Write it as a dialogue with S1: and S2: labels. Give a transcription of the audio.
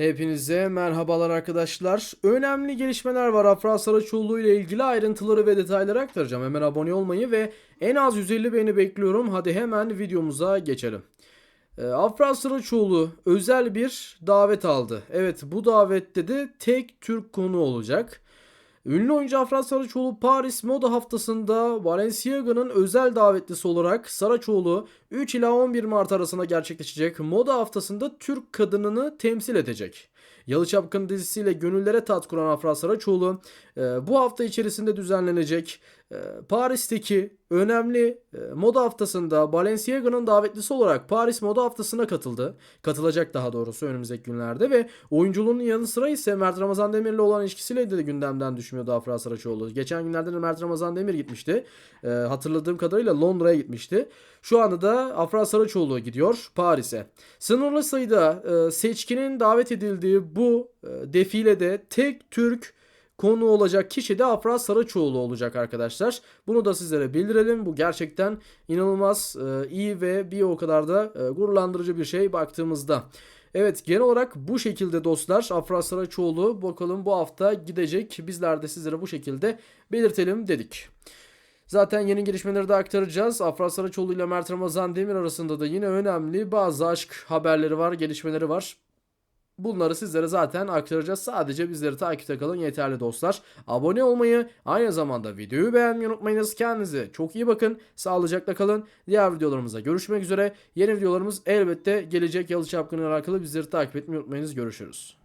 S1: Hepinize merhabalar arkadaşlar. Önemli gelişmeler var Afra Saraçoğlu ile ilgili ayrıntıları ve detayları aktaracağım. Hemen abone olmayı ve en az 150 beğeni bekliyorum. Hadi hemen videomuza geçelim. Ee, Afra Saraçoğlu özel bir davet aldı. Evet bu davette de tek Türk konu olacak. Ünlü oyuncu Afra Saraçoğlu Paris Moda Haftası'nda Balenciaga'nın özel davetlisi olarak Saraçoğlu 3 ila 11 Mart arasında gerçekleşecek Moda Haftası'nda Türk kadınını temsil edecek. Yalı Çapkın dizisiyle gönüllere tat kuran Afra Saraçoğlu e, bu hafta içerisinde düzenlenecek Paris'teki önemli e, moda haftasında Balenciaga'nın davetlisi olarak Paris Moda Haftası'na katıldı. Katılacak daha doğrusu önümüzdeki günlerde ve oyunculuğunun yanı sıra ise Mert Ramazan Demir'le olan ilişkisiyle de gündemden düşmüyordu Afra Saraçoğlu. Geçen günlerde de Mert Ramazan Demir gitmişti. E, hatırladığım kadarıyla Londra'ya gitmişti. Şu anda da Afra Saraçoğlu gidiyor Paris'e. Sınırlı sayıda e, seçkinin davet edildiği bu e, defilede tek Türk konu olacak kişi de Afra Saraçoğlu olacak arkadaşlar. Bunu da sizlere bildirelim. Bu gerçekten inanılmaz e, iyi ve bir o kadar da e, gururlandırıcı bir şey baktığımızda. Evet genel olarak bu şekilde dostlar Afra Saraçoğlu bakalım bu hafta gidecek. Bizler de sizlere bu şekilde belirtelim dedik. Zaten yeni gelişmeleri de aktaracağız. Afra Saraçoğlu ile Mert Ramazan Demir arasında da yine önemli bazı aşk haberleri var, gelişmeleri var. Bunları sizlere zaten aktaracağız. Sadece bizleri takipte kalın yeterli dostlar. Abone olmayı, aynı zamanda videoyu beğenmeyi unutmayınız. Kendinize çok iyi bakın. Sağlıcakla kalın. Diğer videolarımızda görüşmek üzere. Yeni videolarımız elbette gelecek. Yalı Çapkın'la alakalı bizleri takip etmeyi unutmayınız. Görüşürüz.